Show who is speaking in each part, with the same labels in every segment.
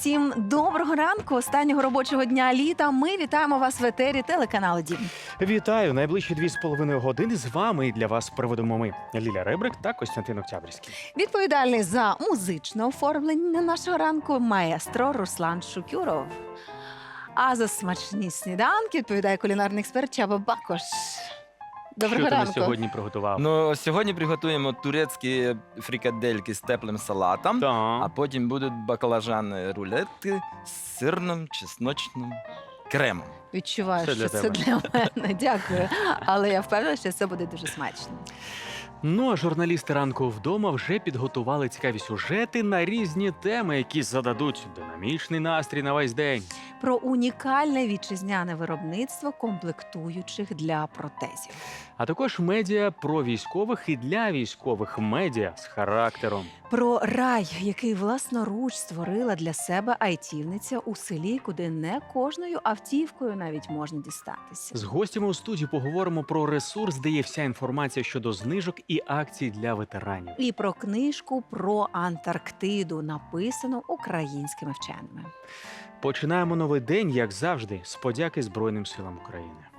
Speaker 1: всім доброго ранку, останнього робочого дня літа. Ми вітаємо вас в етері телеканалу Дім.
Speaker 2: Вітаю! Найближчі дві з половиною години з вами і для вас проведемо ми Ліля Ребрик та Костянтин Октябрьський.
Speaker 1: Відповідальний за музичне оформлення нашого ранку маестро Руслан Шукюров. А за смачні сніданки відповідає кулінарний експерт Чаба Бакош. Доброго
Speaker 2: Що ти на
Speaker 1: ранку.
Speaker 2: сьогодні приготував?
Speaker 3: Ну, сьогодні приготуємо турецькі фрікадельки з теплим салатом, а
Speaker 2: Так.
Speaker 3: потім будуть баклажани рулетки з сирним чесночним кремом.
Speaker 1: Відчуваю,
Speaker 2: Це
Speaker 1: що
Speaker 2: для
Speaker 1: це
Speaker 2: тебе.
Speaker 1: для мене. Дякую. Але я впевнена, що це буде дуже смачно.
Speaker 2: Ну а журналісти ранку вдома вже підготували цікаві сюжети на різні теми, які зададуть динамічний настрій на весь день.
Speaker 1: Про унікальне вітчизняне виробництво комплектуючих для протезів.
Speaker 2: А також медіа про військових і для військових медіа з характером.
Speaker 1: Про рай, який власноруч створила для себе айтівниця у селі, куди не кожною автівкою навіть можна дістатися.
Speaker 2: З гостями у студії поговоримо про ресурс, де є вся інформація щодо знижок і акцій для ветеранів.
Speaker 1: І про книжку про Антарктиду, написану українськими вченими.
Speaker 2: Починаємо новий день, як завжди, з подяки Збройним силам України.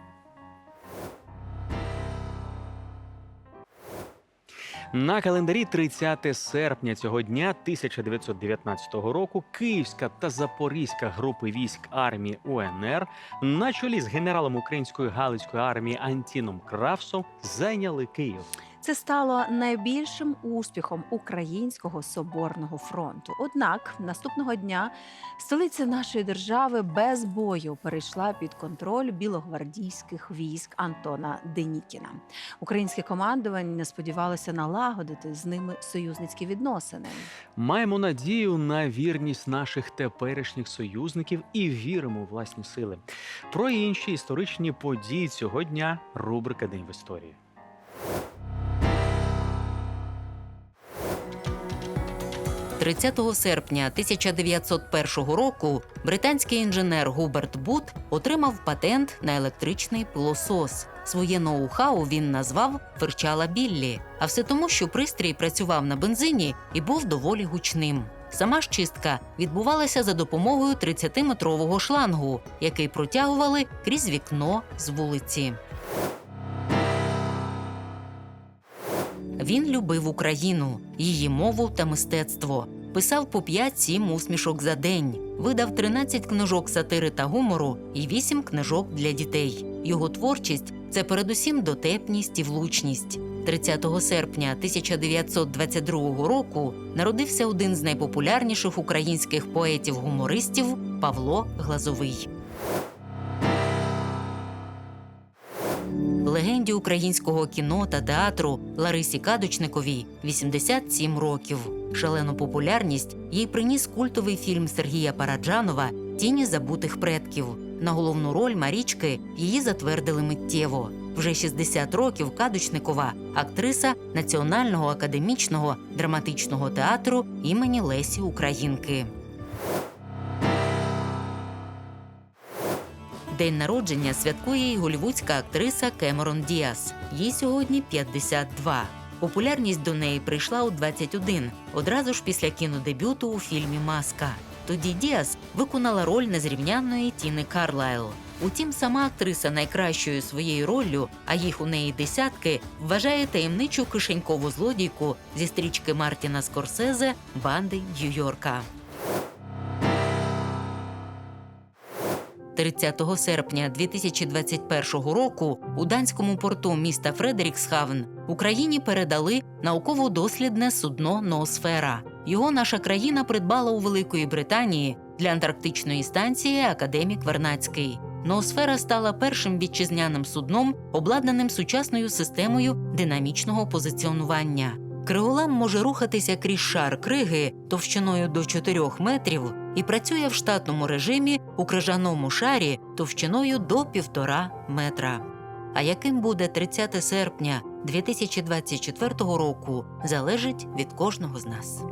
Speaker 2: На календарі 30 серпня цього дня 1919 року Київська та Запорізька групи військ армії УНР на чолі з генералом української Галицької армії Антіном Кравсом зайняли Київ.
Speaker 1: Це стало найбільшим успіхом українського соборного фронту. Однак наступного дня столиця нашої держави без бою перейшла під контроль білогвардійських військ Антона Денікіна. Українське командування сподівалося налагодити з ними союзницькі відносини.
Speaker 2: Маємо надію на вірність наших теперішніх союзників і віримо у власні сили. Про інші історичні події цього дня рубрика День в історії.
Speaker 4: – 30 серпня 1901 року британський інженер Губерт Бут отримав патент на електричний пилосос. Своє ноу-хау він назвав «Фирчала Біллі», а все тому, що пристрій працював на бензині і був доволі гучним. Сама ж чистка відбувалася за допомогою 30-метрового шлангу, який протягували крізь вікно з вулиці. Він любив Україну, її мову та мистецтво. Писав по 5-7 усмішок за день, видав 13 книжок сатири та гумору і 8 книжок для дітей. Його творчість це передусім дотепність і влучність. 30 серпня 1922 року народився один з найпопулярніших українських поетів-гумористів Павло Глазовий. Легенді українського кіно та театру Ларисі Кадочниковій 87 років. Шалену популярність їй приніс культовий фільм Сергія Параджанова Тіні забутих предків. На головну роль Марічки її затвердили миттєво. Вже 60 років Кадочникова актриса Національного академічного драматичного театру імені Лесі Українки. День народження святкує й голівудська актриса Кемерон Діас. Їй сьогодні 52. Популярність до неї прийшла у 21, одразу ж після кінодебюту у фільмі Маска. Тоді Діас виконала роль незрівнянної Тіни Карлайл. Утім, сама актриса найкращою своєю роллю, а їх у неї десятки, вважає таємничу кишенькову злодійку зі стрічки Мартіна Скорсезе Банди Нью-Йорка. 30 серпня 2021 року у данському порту міста Фредеріксхавн Україні передали науково-дослідне судно Ноосфера. Його наша країна придбала у Великої Британії для антарктичної станції Академік Вернацький. Ноосфера стала першим вітчизняним судном, обладнаним сучасною системою динамічного позиціонування. Криголам може рухатися крізь шар криги товщиною до 4 метрів і працює в штатному режимі у крижаному шарі товщиною до 1,5 метра. А яким буде 30 серпня 2024 року, залежить від кожного з нас.